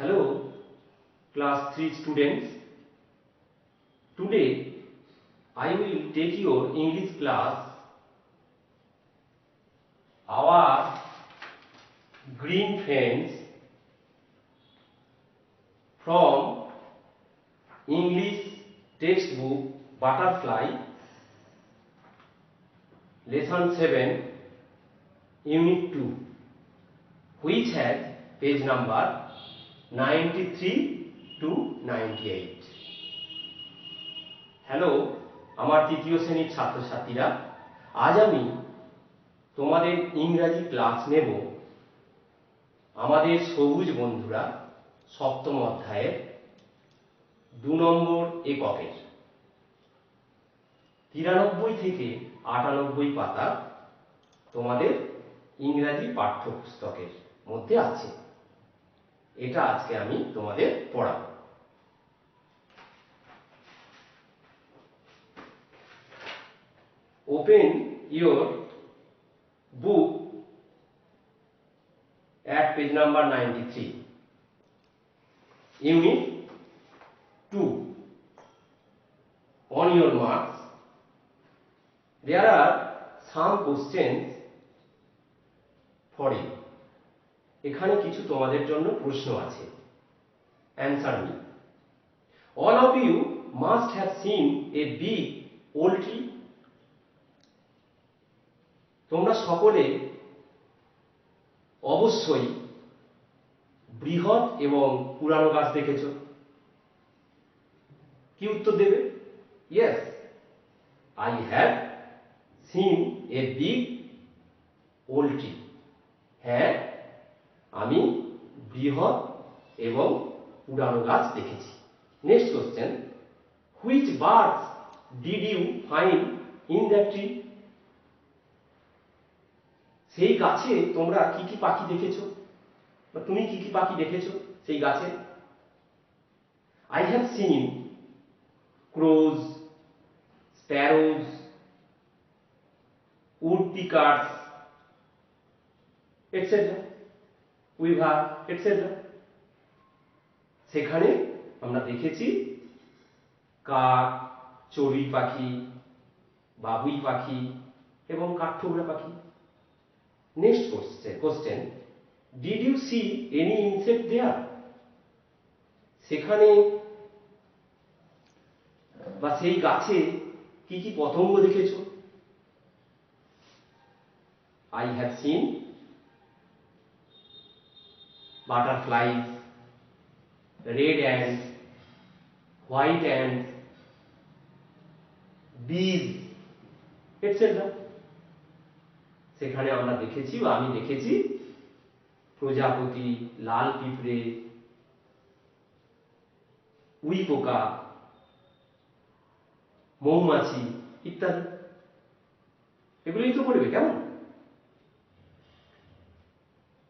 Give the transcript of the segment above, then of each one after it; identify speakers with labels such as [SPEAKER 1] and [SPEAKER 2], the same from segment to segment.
[SPEAKER 1] Hello, class 3 students. Today I will take your English class. Our green friends from English textbook Butterfly, lesson 7, unit 2, which has page number 93 to 98. Hello, আমার তৃতীয় শ্রেণির ছাত্রছাত্রীরা, আজ আমি তোমাদের ইংরাজি class নেব আমাদের সবুজ বন্ধুরা সপ্তম অধ্যায়ের দু নম্বর এককের তিরানব্বই থেকে আটানব্বই পাতা তোমাদের ইংরাজি পাঠ্যপুস্তকের মধ্যে আছে এটা আজকে আমি তোমাদের পড়াবো open your book at page number 93 unit 2 on your marks there are some questions for you এখানে কিছু তোমাদের জন্য প্রশ্ন আছে। Answer me all of you must have seen a big old tree তোমরা সকলে অবশ্যই বৃহৎ এবং পুরানো গাছ দেখেছ। কি উত্তর দেবে? Yes I have seen a big old tree হ্যাঁ আমি বৃহৎ এবং পুরানো গাছ দেখেছি। Next question which birds did you find in that tree সেই গাছে তোমরা কি কি পাখি দেখেছ? বা তুমি কি কি পাখি দেখেছ সেই গাছে? I have seen crows sparrows woodpeckers etcetera weaver etcetera সেখানে আমরা দেখেছি কাক, চড়ুই পাখি, বাবুই পাখি এবং কাঠঠোকরা পাখি। Next question question did you see any insect there সেখানে বা সেই গাছে কি কি পতঙ্গ দেখেছ? I have seen butterflies red and white and bees etcetera সেখানে আমরা দেখেছি বা আমি দেখেছি প্রজাপতি, লাল পিঁপড়ে উই পোকা মৌমাছি ইত্যাদি। এগুলোই তো করবে কেমন?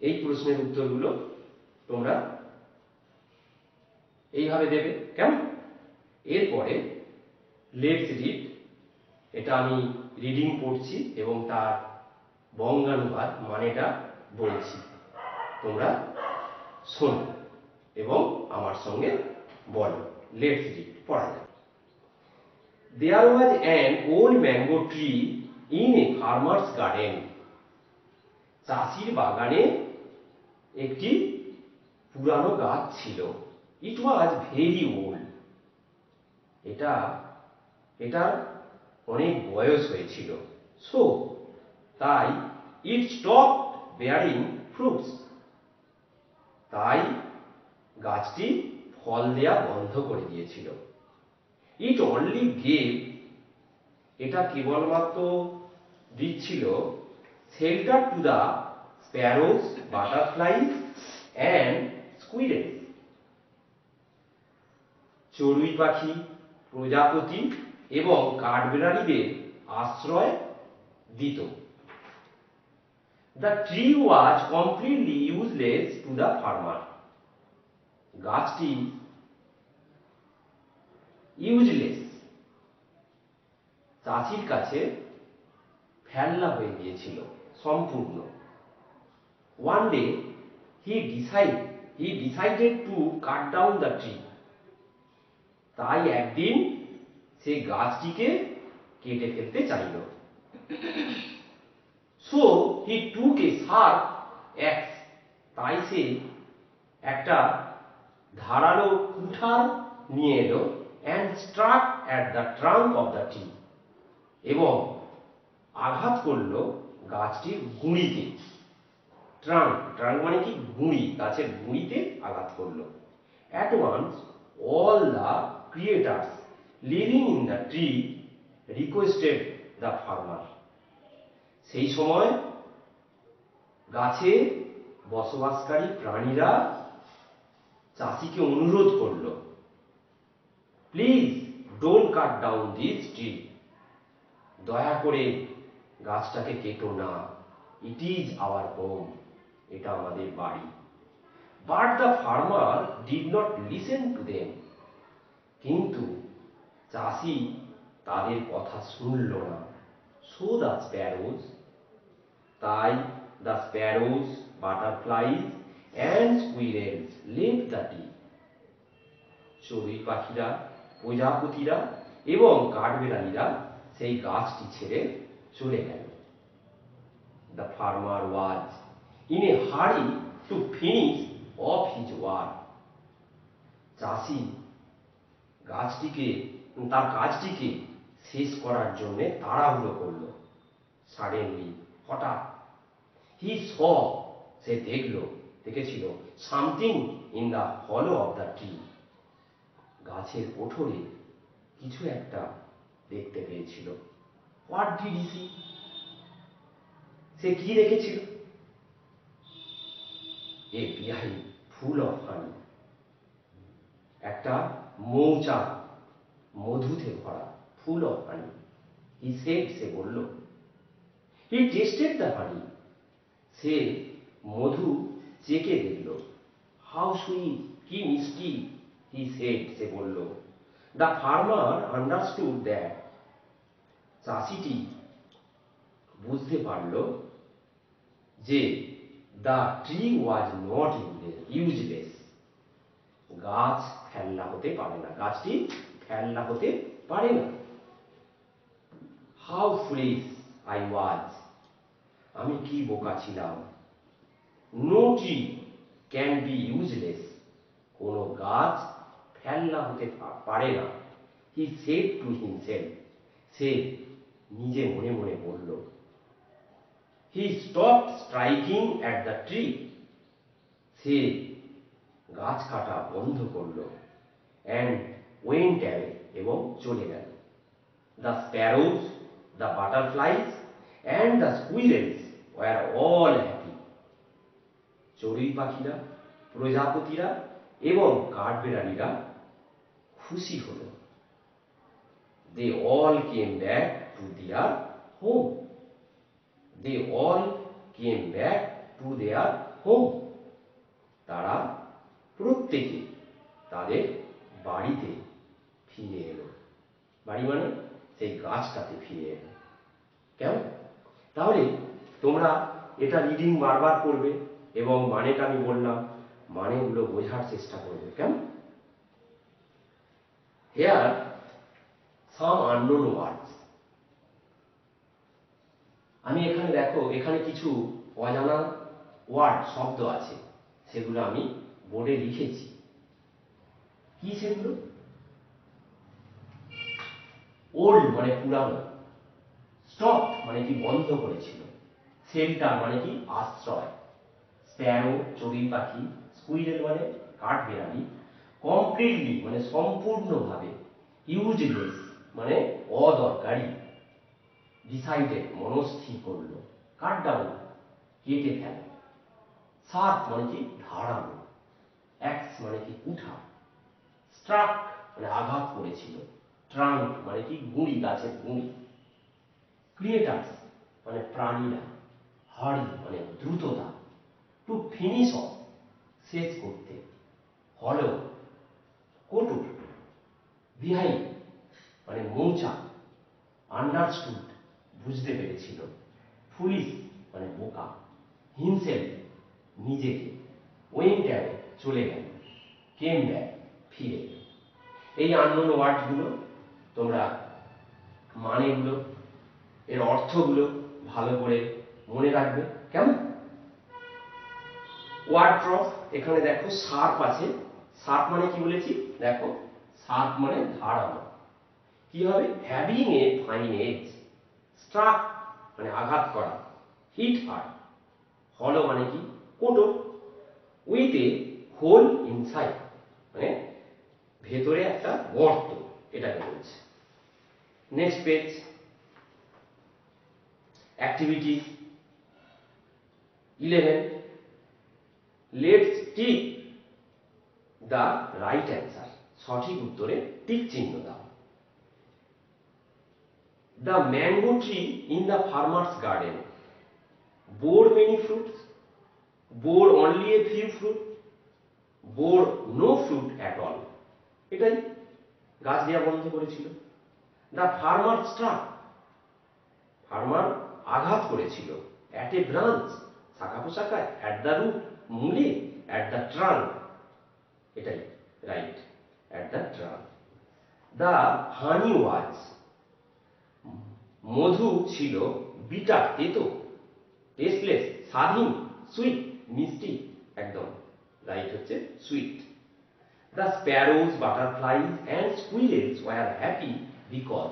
[SPEAKER 1] এই প্রশ্নের উত্তরগুলো তোমরা এইভাবে দেবে, কেমন? এরপরে লেটস রিড এটা আমি রিডিং পড়ছি এবং তার বঙ্গানুবাদ মানেটা বলছি। তোমরা শোনো এবং আমার সঙ্গে বলো। লেটস রিড পড়া যাক। There was an old mango tree in a farmer's garden চাষির বাগানে একটি পুরানো গাছ ছিল। ইট ওয়াজ ভেরি ওল্ড এটা এটার অনেক বয়স হয়েছিল। সো তাই ইট স্টপ বেয়ারিং ফ্রুটস তাই গাছটি ফল দেয়া বন্ধ করে দিয়েছিল। ইট অনলি গেভ এটা কেবলমাত্র দিচ্ছিল shelter to the sparrows butterflies and squirrel চড়ুই পাখি, প্রজাপতি এবং কাঠবেড়ালিদের আশ্রয় দিত। The tree was completely useless to the farmer. গাছটি ইউজলেস চাষির কাছে ফেলনা হয়ে গিয়েছিল, সম্পূর্ণ। One day he decide he decided to cut down the tree তাই একদিন সে গাছটিকে কেটে ফেলতে চাইল। So he took A sharp অ্যাক্স তাই সে একটা ধারালো কুঠার নিয়ে এলো and struck at the trunk of the tree এবং আঘাত করল গাছটির গুঁড়িতে। ট্রাঙ্ক ট্রাঙ্ক মানে কি? গুঁড়ি গাছের গুঁড়িতে আঘাত করল। At once all the creatures living in the tree requested the farmer সেই সময় গাছে বসবাসকারী প্রাণীরা চাষিকে অনুরোধ করল please don't cut down this tree দয়া করে গাছটাকে কেটো না। ইট ইজ আওয়ার হোম এটা আমাদের বাড়ি। But the farmer did not listen to them কিন্তু চাষি তাদের কথা শুনল না। সো দ্য স্প্যারোজ তাই the sparrows butterflies and squirrels Lev the tree চড়ুই পাখিরা, প্রজাপতিরা এবং কাঠবেড়ালিরা সেই গাছটি ছেড়ে চলে গেল। The farmer was in a hurry to finish off his work চাষি গাছটিকে, তার কাজটিকে শেষ করার জন্য তাড়াহুড়ো করল। সাডেনলি হঠাৎ হি স সে দেখল, দেখেছিল something in the hollow of the tree গাছের কোঠরে কিছু একটা দেখতে পেয়েছিল। হোয়াট ডিড সে কি দেখেছিল? এ বিহাই ফুল অফ হানি একটা মৌচাক মধুতে ভরা ফুল অফ হানি হি সে বলল হি টেস্টেড দ্য হানি সে মধু চেকে দেখল হাউ সুইট কি মিষ্টি। হি সেড সে বলল দ্য ফার্মার আন্ডারস্টুড দ্যাট। চাষিটি বুঝতে পারল যে the tree was not useless গাছ ফেলনা হতে পারে না গাছটি ফেলনা হতে পারে না হাউ ফুলিশ আই ওয়াজ আমি কি বোকা ছিলাম? No tree can be useless কোনো গাছ ফেলনা হতে পারে না। হি সেড টু হিমসেলফ সে নিজে মনে মনে বলল he stop striking at the tree সে গাছ কাটা বন্ধ করল অ্যান্ড ওয়েন্ট অ্যাওয়ে এবং চলে গেল। The sparrows the butterflies and the squirrels were all happy চড়ুই পাখিরা, প্রজাপতিরা এবং কাঠবেড়ালিরা খুশি হলো। They all came back to their home they all came back to their home তারা প্রত্যেকে তাদের বাড়িতে ফিরে এলো। বাড়ি মানে সেই গাছটাতে ফিরে এলো। কেমন? তাহলে তোমরা এটা রিডিং বারবার করবে এবং মানেটা আমি বললাম, মানেগুলো বোঝার চেষ্টা করবে। কেমন? হেয়ার সাম আননোন ওয়ার্ডস আমি এখানে দেখো, এখানে কিছু অজানা ওয়ার্ড শব্দ আছে। সেগুলো আমি বোর্ডে লিখেছি। কি সেগুলো? ওল্ড মানে পুরানো। স্টপ মানে কি বন্ধ করেছিল। শেল্টার মানে কি আশ্রয়। স্প্যারো চড়ুই পাখি স্কুইরেল মানে কাঠ বেড়ালি কমপ্লিটলি মানে সম্পূর্ণভাবে ইউজলেস মানে অদরকারি। ডিসাইডেড মনস্থির করল কাট ডাউন কেটে ফেলা। সার্প মানে কি ধারালো অ্যাক্স মানে কি কুঠা স্ট্রাক মানে আঘাত করেছিল, ট্রাঙ্ক মানে কি গুঁড়ি, গাছের গুঁড়ি। ক্রিয়েটার্স মানে প্রাণীরা, হাড়ি মানে দ্রুততা। টু ফিনিশ অফ, শেষ করতে। হলো কোটু বিহাইন্ড মানে মৌচাক, আন্ডারস্টুড। বুঝতে পেরেছিল। ফুলিশ মানে বোকা, হিমসেল নিজেকে ওয়েন্ট অ্যাওয়ে চলে গেল, কেম ব্যাক ফিরে এলো। এই আননোন ওয়ার্ডগুলো তোমরা মানেগুলো, এর অর্থগুলো ভালো করে মনে রাখবে। কেমন? ওয়ার্ড্রপ এখানে দেখো সার্প আছে। সার্প মানে কি বলেছি? দেখো সার্প মানে ধারালো। কি হবে? Having a fine edge struck মানে আঘাত করা, হিট হার্ট হলো মানে কি? কোটো। উইথ এ হোল ইনসাইড মানে ভেতরে একটা গর্ত, এটাকে বলছে। Next page. Activity. Eleven. Let's tick the right answer সঠিক উত্তরে টিক চিহ্ন দাও। The mango tree in the farmer's garden bore many fruits, bore only a few fruit, bore no fruit at all. এটাই গাছ দেওয়া বন্ধ করেছিল। দ্য ফার্মার স্ট্রাক ফার্মার আঘাত করেছিল। অ্যাট এ ব্রাঞ্চ শাখা পোশাখায় অ্যাট দ্য রুট মূলে অ্যাট দ্য ট্রাঙ্ক এটাই right at the trunk the honey was মধু ছিল বিটার তেতো টেস্টলেস স্বাধীন সুইট মিষ্টি, একদম রাইট হচ্ছে sweet the sparrows butterflies and squirrels were happy because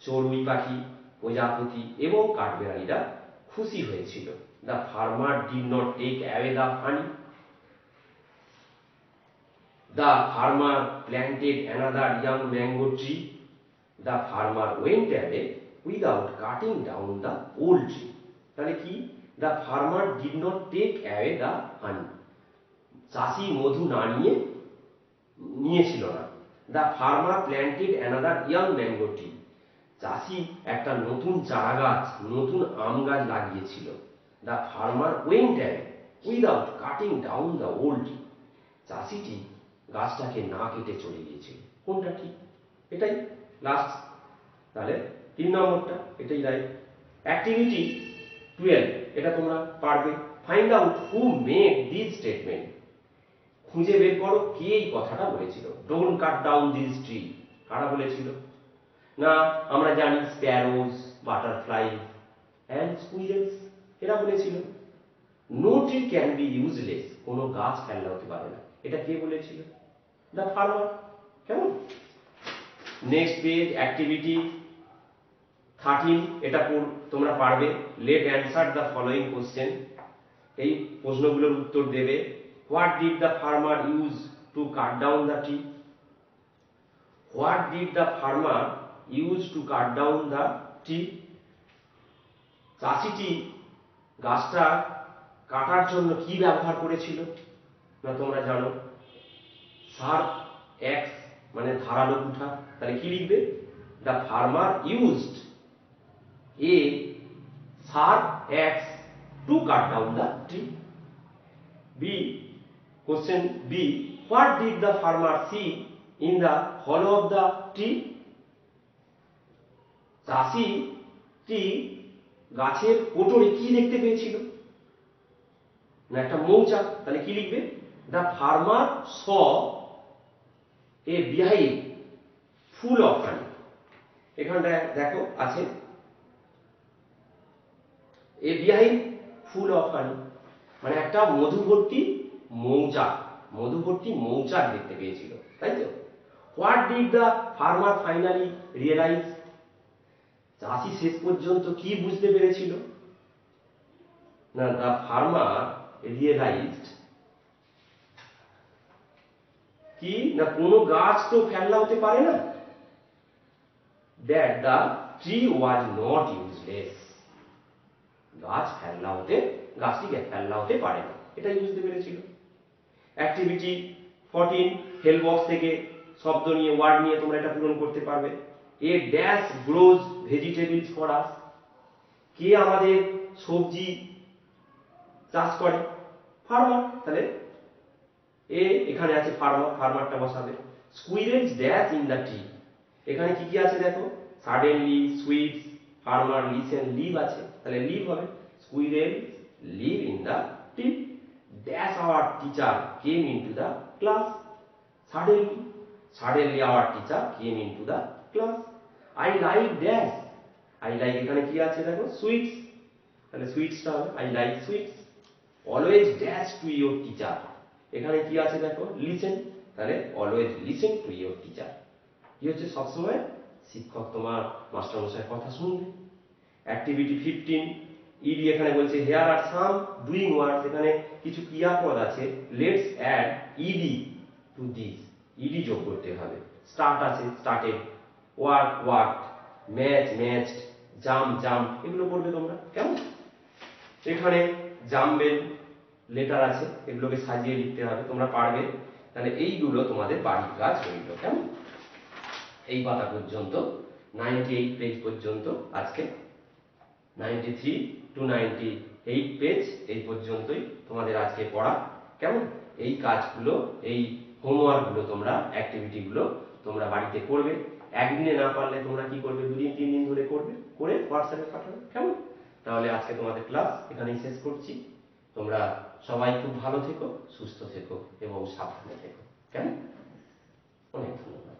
[SPEAKER 1] চড়ুই পাখি, প্রজাপতি এবং কাঠবেড়ালিরা খুশি হয়েছিল। The farmer did not take away the honey the farmer planted another young mango tree the farmer went away without cutting down the old tree তাহলে কি? The farmer did not take away the honey চাষি মধু না নিয়ে নিয়েছিল না। The farmer planted another young mango tree চাষি একটা নতুন চারা গাছ নতুন আম গাছ লাগিয়েছিল। The farmer went away without cutting down the old চাষিটি গাছটাকে না কেটে চলে গিয়েছিল। কোনটা ঠিক? এটাই। লাস্ট তাহলে তিন নম্বরটা, এটাই রাইট অ্যাক্টিভিটি টুয়েলভ এটা তোমরা পারবে। Find out who made this statement খুঁজে বের করো কে এই কথাটা বলেছিল। Don't cut down this tree কারা বলেছিল? না, আমরা জানি স্প্যারোজ বাটারফ্লাই অ্যান্ড স্কুইরেলস এরা বলেছিল। No tree can be useless কোনো গাছ ফেলনা হতে পারে না। এটা কে বলেছিল? দ্য ফার্মার কেমন? নেক্সট পেজ অ্যাক্টিভিটি থার্টিন এটা তোমরা পারবে। Let answer the following question এই প্রশ্নগুলোর উত্তর দেবে। What did the farmer use to cut down the tree what did the farmer use to cut down the tree চাষিটি গাছটা কাটার জন্য কি ব্যবহার করেছিল? না তোমরা জানো। সার্প এক্স মানে ধারালো কুঠার তাহলে কি লিখবে? The farmer used a sharp axe to cut down the tree B question B what did the farmer see in the hollow of the tree চাষি টি গাছের পোটরে কি দেখতে পেয়েছিল? না একটা মৌচাক, তাহলে কি লিখবে? The farmer saw a beehive full of honey এখানটায় দেখো, আছে। এ বিহাইভ ফুল অফ হানি মানে একটা মধুভর্তি মৌচাক। মধুভর্তি মৌচাক দেখতে পেয়েছিল, তাই তো? What did the farmer finally realise চাষি শেষ পর্যন্ত কি বুঝতে পেরেছিল? না দ্য ফার্মার রিয়েলাইজড কি? না কোনো গাছ তো ফেলনা হতে পারে না? That the tree was not useless গাছ ফেলনা হতে, গাছটিকে ফেলনা হতে পারে না। এটাই বুঝতে পেরেছিল। অ্যাক্টিভিটি ফোরটিন হেল বক্স থেকে শব্দ নিয়ে ওয়ার্ড নিয়ে তোমরা এটা পূরণ করতে পারবে। A dash grows vegetables for us কে আমাদের সবজি চাষ করে? ফার্মার তাহলে এ এখানে আছে ফার্মার ফার্মারটা বসাবে। Squirrels dash in the tree এখানে কি কি আছে দেখো? Suddenly sweets farmer listen live আছে। তাহলে লিভ হবে। Squirrel live in the tree dash our teacher came into the class. Suddenly, suddenly our teacher came into the class. I like dash. I like এখানে কি আছে দেখো? Sweets তাহলে সুইটসটা হবে। I like sweets always dash to your teacher এখানে কি আছে দেখো? লিসেন তাহলে always listen to your teacher কি হচ্ছে সবসময়? শিক্ষক তোমার মাস্টারমশাইয়ের কথা শুনবে। অ্যাক্টিভিটি ফিফটিন ইডি এখানে বলছে here are some doing words এখানে কিছু ক্রিয়াপদ আছে। Let's add ED to this ED যোগ করতে হবে। স্টার্ট আছে started work work match matched jump jump এগুলো করবে তোমরা। কেমন? এখানে জামবেল লেটার আছে, এগুলোকে সাজিয়ে লিখতে হবে, তোমরা পারবে। তাহলে এইগুলো তোমাদের বাড়ির কাজ হইল কেমন? এই পাতা পর্যন্ত নাইনটি এইট পেজ পর্যন্ত, আজকে। Ninety three to ninety eight page এই পর্যন্তই তোমাদের আজকে পড়া, কেমন? এই কাজগুলো, এই হোমওয়ার্কগুলো তোমরা অ্যাক্টিভিটিগুলো তোমরা বাড়িতে করবে। একদিনে না পারলে তোমরা কি করবে? দুদিন তিন দিন ধরে করবে, করে হোয়াটসঅ্যাপে পাঠাবে, কেমন? তাহলে আজকে তোমাদের ক্লাস এখানেই শেষ করছি। তোমরা সবাই খুব ভালো থেকো সুস্থ থেকো এবং সাবধানে থেকো। কেমন? অনেক ধন্যবাদ।